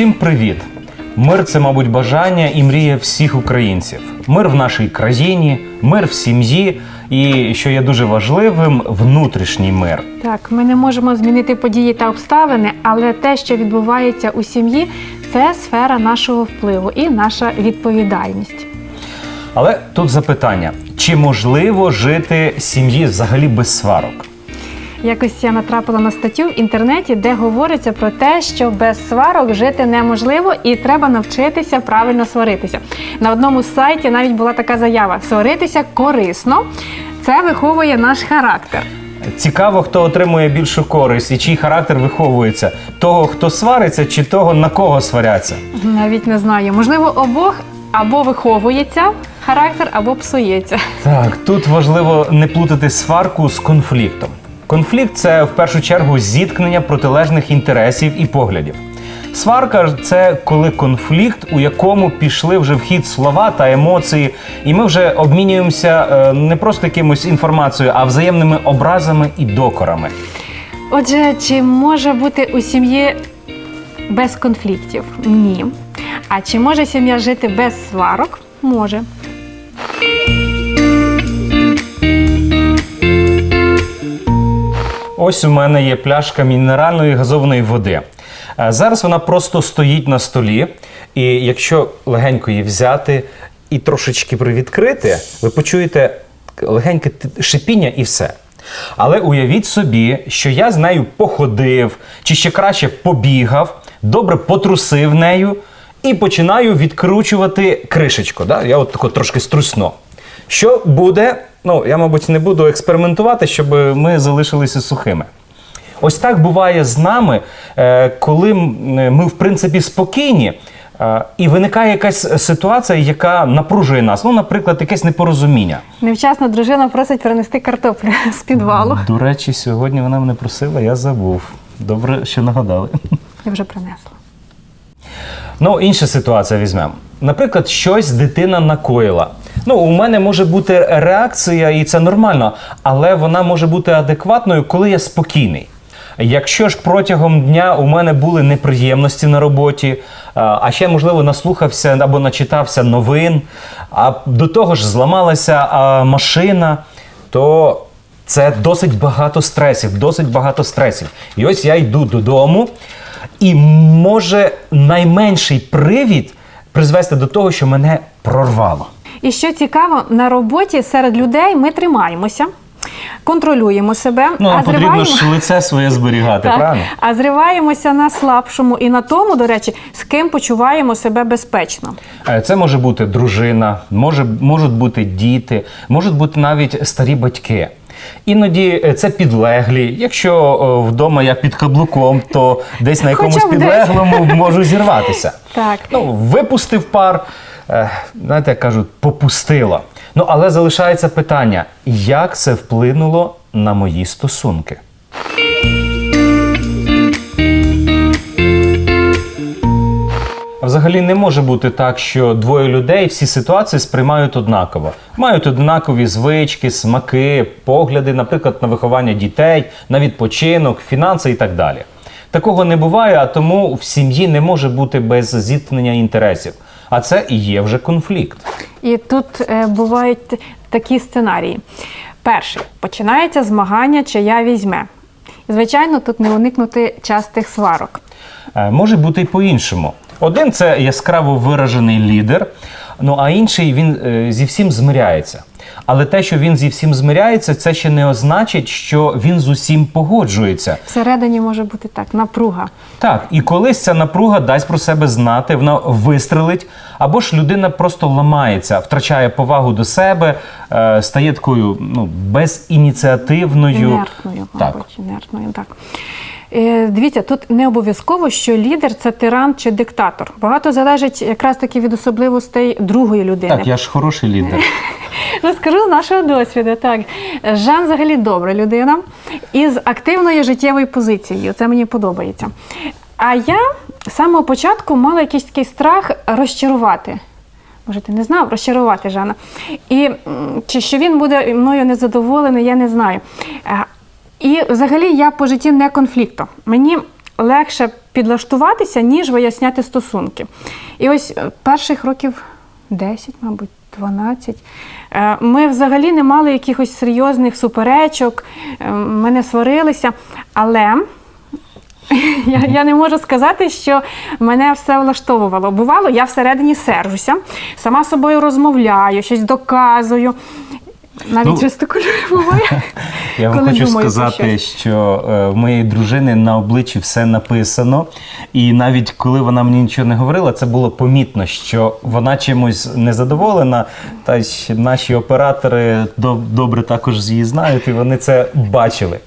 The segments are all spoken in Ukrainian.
Усім привіт! Мир це, мабуть, бажання і мрія всіх українців. Мир в нашій країні, мир в сім'ї і, що є дуже важливим, внутрішній мир. Так, ми не можемо змінити події та обставини, але те, що відбувається у сім'ї, це сфера нашого впливу і наша відповідальність. Але тут запитання: чи можливо жити сім'ї взагалі без сварок? Якось я натрапила на статтю в інтернеті, де говориться про те, що без сварок жити неможливо і треба навчитися правильно сваритися. На одному з сайті навіть була така заява: сваритися корисно. Це виховує наш характер. Цікаво, хто отримує більшу користь і чий характер виховується: того, хто свариться, чи того, на кого сваряться. Навіть не знаю. Можливо, обох або виховується характер, або псується. Так, тут важливо не плутати сварку з конфліктом. Конфлікт це в першу чергу зіткнення протилежних інтересів і поглядів. Сварка це коли конфлікт, у якому пішли вже в хід слова та емоції, і ми вже обмінюємося е, не просто якимось інформацією, а взаємними образами і докорами. Отже, чи може бути у сім'ї без конфліктів? Ні. А чи може сім'я жити без сварок? Може. Ось у мене є пляшка мінеральної газованої води. Е, Зараз вона просто стоїть на столі, і якщо легенько її взяти і трошечки привідкрити, ви почуєте легеньке шипіння і все. Але уявіть собі, що я з нею походив, чи ще краще побігав, добре потрусив нею і починаю відкручувати кришечку. Да? Я от тако трошки струсну. Що буде? Ну, я, мабуть, не буду експериментувати, щоб ми залишилися сухими. Ось так буває з нами, е, коли ми, в принципі, спокійні, е, і виникає якась ситуація, яка напружує нас. Ну, наприклад, якесь непорозуміння. Невчасно дружина просить принести картоплю з підвалу. До речі, сьогодні вона мене просила, я забув. Добре, що нагадали. Я вже принесла. Ну, інша ситуація візьмемо. Наприклад, щось дитина накоїла. Ну, у мене може бути реакція, і це нормально, але вона може бути адекватною, коли я спокійний. Якщо ж протягом дня у мене були неприємності на роботі, а ще, можливо, наслухався або начитався новин, а до того ж зламалася машина, то це досить багато стресів, досить багато стресів. І ось я йду додому, і може найменший привід призвести до того, що мене прорвало. І що цікаво, на роботі серед людей ми тримаємося, контролюємо себе, Ну, а потрібно зриваємо. ж лице своє зберігати, Так. правильно? А зриваємося на слабшому і на тому, до речі, з ким почуваємо себе безпечно. Е, Це може бути дружина, може, можуть бути діти, можуть бути навіть старі батьки. Іноді е, це підлеглі. Якщо о, вдома я під каблуком, то десь на Хоча якомусь десь. підлеглому можу зірватися. Так. Ну, випустив пар, знаєте, як кажуть, попустило. Ну, але залишається питання, як це вплинуло на мої стосунки? Взагалі не може бути так, що двоє людей всі ситуації сприймають однаково. Мають однакові звички, смаки, погляди, наприклад, на виховання дітей, на відпочинок, фінанси і так далі. Такого не буває, а тому в сім'ї не може бути без зіткнення інтересів. А це і є вже конфлікт. І тут е, бувають такі сценарії. Перший починається змагання, чия візьме. Звичайно, тут не уникнути частих сварок. Е, Може бути й по-іншому. Один це яскраво виражений лідер, ну а інший він е, зі всім змиряється. Але те, що він зі всім змиряється, це ще не означить, що він з усім погоджується. Всередині може бути так, напруга. Так, і колись ця напруга дасть про себе знати, вона вистрелить, або ж людина просто ламається, втрачає повагу до себе, е, стає такою ну, безініціативною. Інертною, Так. мабуть, інертною, так. Е, Дивіться, тут не обов'язково, що лідер це тиран чи диктатор. Багато залежить якраз таки від особливостей другої людини. Так, я ж хороший лідер. Розкажу з нашого досвіду. Так, Жан взагалі добра людина із активною життєвою позицією. Це мені подобається. А я з самого початку мала якийсь такий страх розчарувати. Може, ти не знав розчарувати Жана. І чи що він буде мною незадоволений, я не знаю. І взагалі я по житті не конфлікту. Мені легше підлаштуватися, ніж виясняти стосунки. І ось е, перших років 10, мабуть, 12, е, ми взагалі не мали якихось серйозних суперечок, е, ми не сварилися, але. Я, я не можу сказати, що мене все влаштовувало. Бувало, я всередині сержуся, сама собою розмовляю, щось доказую. Навіть Ну, жестикулюю буває. Я вам коли хочу думаю сказати, що, що е, в моєї дружини на обличчі все написано. І навіть коли вона мені нічого не говорила, це було помітно, що вона чимось незадоволена. Та й наші оператори доб- добре також її знають, і вони це бачили.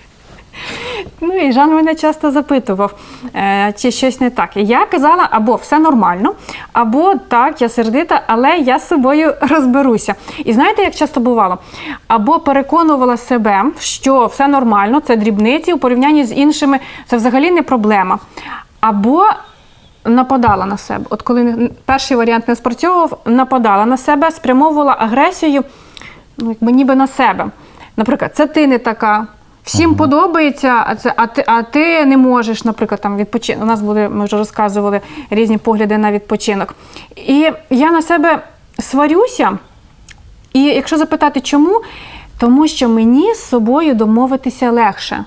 Ну і Жан мене часто запитував, е, чи щось не так. І я казала, або все нормально, або так, я сердита, але я з собою розберуся. І знаєте, як часто бувало? Або переконувала себе, що все нормально, це дрібниці у порівнянні з іншими, це взагалі не проблема. Або нападала на себе. От коли перший варіант не спрацьовував, нападала на себе, спрямовувала агресію ну, якби ніби на себе. Наприклад, це ти не така. Всім подобається, а це а ти, а ти не можеш, наприклад, там відпочинок. У нас були, ми вже розказували різні погляди на відпочинок. І я на себе сварюся. І якщо запитати, чому, тому що мені з собою домовитися легше.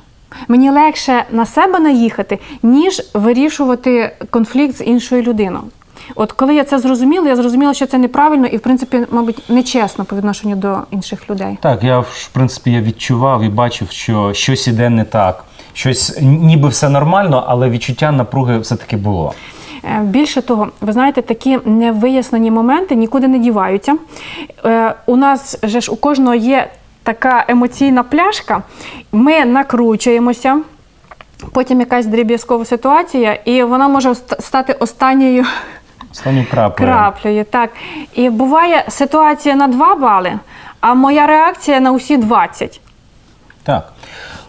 Мені легше на себе наїхати, ніж вирішувати конфлікт з іншою людиною. От коли я це зрозуміла, я зрозуміла, що це неправильно і, в принципі, мабуть, нечесно по відношенню до інших людей. Так, я в принципі я відчував і бачив, що щось іде не так. Щось ніби все нормально, але відчуття напруги все-таки було. Е, Більше того, ви знаєте, такі невияснені моменти нікуди не діваються. Е, У нас же ж у кожного є така емоційна пляшка, ми накручуємося. Потім якась дріб'язкова ситуація, і вона може стати останньою Останню краплею. краплею. Так. І буває ситуація на 2 бали, а моя реакція на усі 20. Так.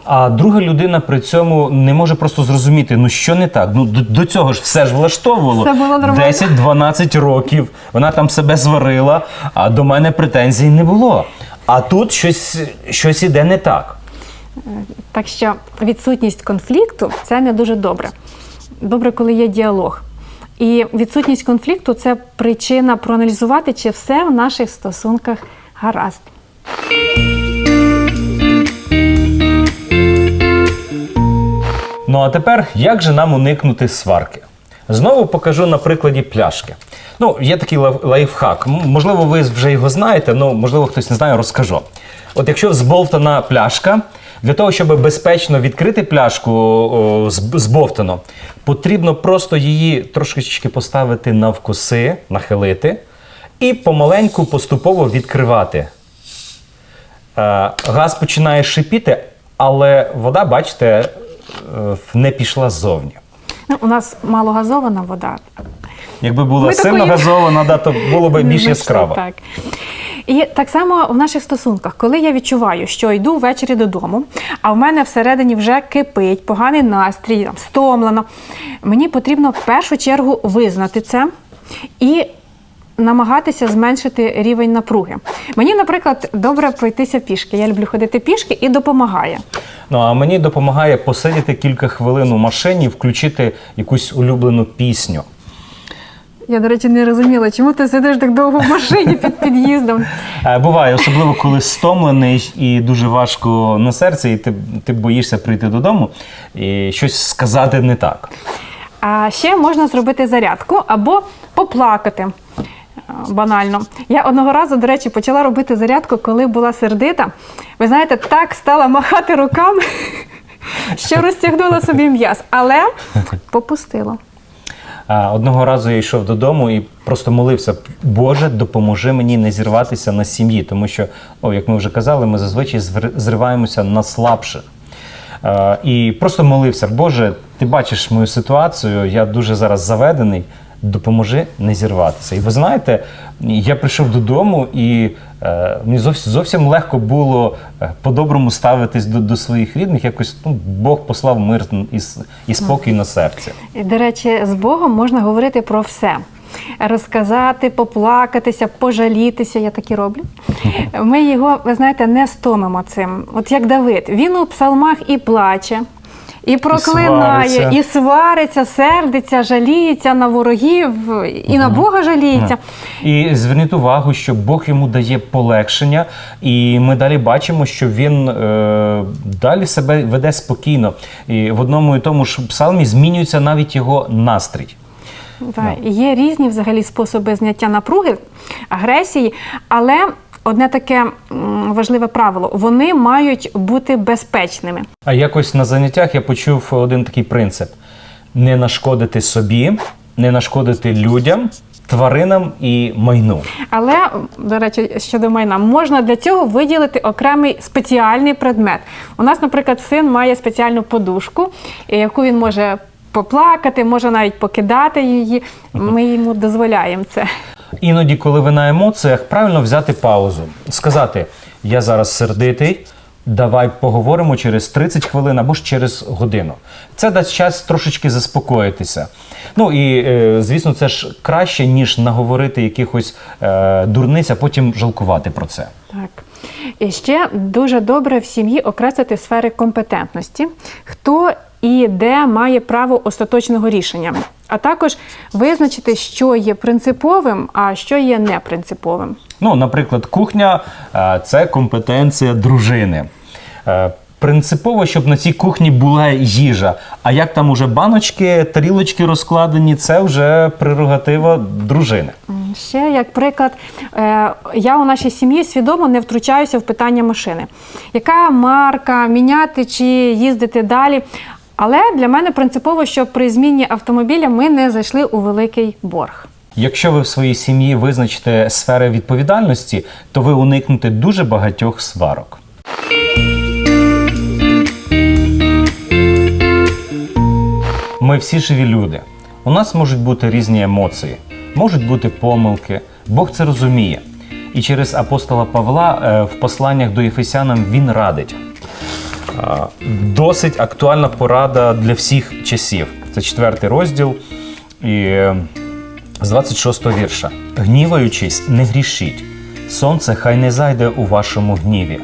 А друга людина при цьому не може просто зрозуміти, ну що не так. Ну до, до цього ж все ж влаштовувало. Все було нормально. 10-12 років. Вона там себе зварила, а до мене претензій не було. А тут щось, щось іде не так. Так що відсутність конфлікту це не дуже добре. Добре, коли є діалог. І відсутність конфлікту це причина проаналізувати, чи все в наших стосунках гаразд. Ну а тепер як же нам уникнути сварки? Знову покажу на прикладі пляшки. Ну, є такий лайфхак. Можливо, ви вже його знаєте, але можливо хтось не знає, розкажу. От якщо збовтана пляшка, для того, щоб безпечно відкрити пляшку о, з- збовтано, потрібно просто її трошечки поставити навкоси, нахилити і помаленьку поступово відкривати. Е, Газ починає шипіти, але вода, бачите, е, не пішла ззовні. Ну, у нас малогазована вода. Якби була Ми сильно такої- газована, да, то було б більш яскраво. Так. І так само в наших стосунках, коли я відчуваю, що йду ввечері додому, а в мене всередині вже кипить, поганий настрій, там, стомлено, мені потрібно в першу чергу визнати це і намагатися зменшити рівень напруги. Мені, наприклад, добре пройтися пішки. Я люблю ходити пішки і допомагає. Ну а мені допомагає посидіти кілька хвилин у машині, включити якусь улюблену пісню. Я, до речі, не розуміла, чому ти сидиш так довго в машині під під'їздом. Е, Буває, особливо коли стомлений і дуже важко на серці, і ти, ти боїшся прийти додому і щось сказати не так. А ще можна зробити зарядку або поплакати. Банально. Я одного разу, до речі, почала робити зарядку, коли була сердита. Ви знаєте, так стала махати руками, що розтягнула собі м'яз, але попустила. Одного разу я йшов додому і просто молився, Боже, допоможи мені не зірватися на сім'ї, тому що, о, як ми вже казали, ми зазвичай зриваємося на слабших. Е, І просто молився, Боже, ти бачиш мою ситуацію, я дуже зараз заведений, допоможи не зірватися. І ви знаєте, я прийшов додому і е, мені зовсім, зовсім легко було е, по-доброму ставитись до, до своїх рідних. Якось ну, Бог послав мир і, і спокій на серці. І, до речі, з Богом можна говорити про все. Розказати, поплакатися, пожалітися, я так і роблю. Ми його, ви знаєте, не стомимо цим. От як Давид, він у псалмах і плаче, І проклинає, свариться. і свариться, сердиться, жаліється на ворогів, і на Бога жаліється. І зверніть увагу, що Бог йому дає полегшення, і ми далі бачимо, що він е, далі себе веде спокійно. І в одному і тому ж псалмі змінюється навіть його настрій. Так, і Є різні взагалі способи зняття напруги, агресії, але одне таке важливе правило: вони мають бути безпечними. А якось на заняттях я почув один такий принцип: не нашкодити собі, не нашкодити людям, тваринам і майну. Але, до речі, щодо майна, можна для цього виділити окремий спеціальний предмет. У нас, наприклад, син має спеціальну подушку, е, яку він може поплакати, може навіть покидати її. Ми йому дозволяємо це. Іноді, коли ви на емоціях, правильно взяти паузу, сказати: Я зараз сердитий. Давай поговоримо через 30 хвилин або ж через годину. Це дасть час трошечки заспокоїтися. Ну і е, звісно, це ж краще, ніж наговорити якихось е, дурниць, а потім жалкувати про це. Так. І ще дуже добре в сім'ї окреслити сфери компетентності, хто і де має право остаточного рішення, а також визначити, що є принциповим, а що є непринциповим. Ну, наприклад, кухня е, це компетенція дружини. Е, Принципово, щоб на цій кухні була їжа. А як там уже баночки, тарілочки розкладені, це вже прерогатива дружини. Ще як приклад, е, я у нашій сім'ї свідомо не втручаюся в питання машини. Яка марка, міняти чи їздити далі. Але для мене принципово, щоб при зміні автомобіля ми не зайшли у великий борг. Якщо ви в своїй сім'ї визначите сфери відповідальності, то ви уникнете дуже багатьох сварок. Ми всі живі люди. У нас можуть бути різні емоції, можуть бути помилки. Бог це розуміє. І через апостола Павла е, в посланнях до Єфесянам він радить. Досить актуальна порада для всіх часів. Це четвертий розділ. І е, з 26 вірша. Гніваючись, не грішіть. Сонце хай не зайде у вашому гніві.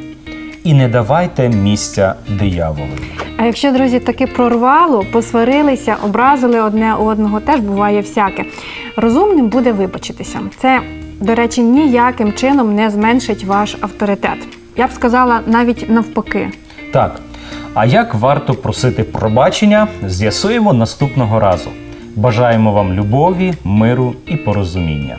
І не давайте місця дияволу. А якщо, друзі, таки прорвало, посварилися, образили одне одного, теж буває всяке. Розумним буде вибачитися. Це, до речі, ніяким чином не зменшить ваш авторитет. Я б сказала навіть навпаки. Так. А як варто просити пробачення, з'ясуємо наступного разу. Бажаємо вам любові, миру і порозуміння.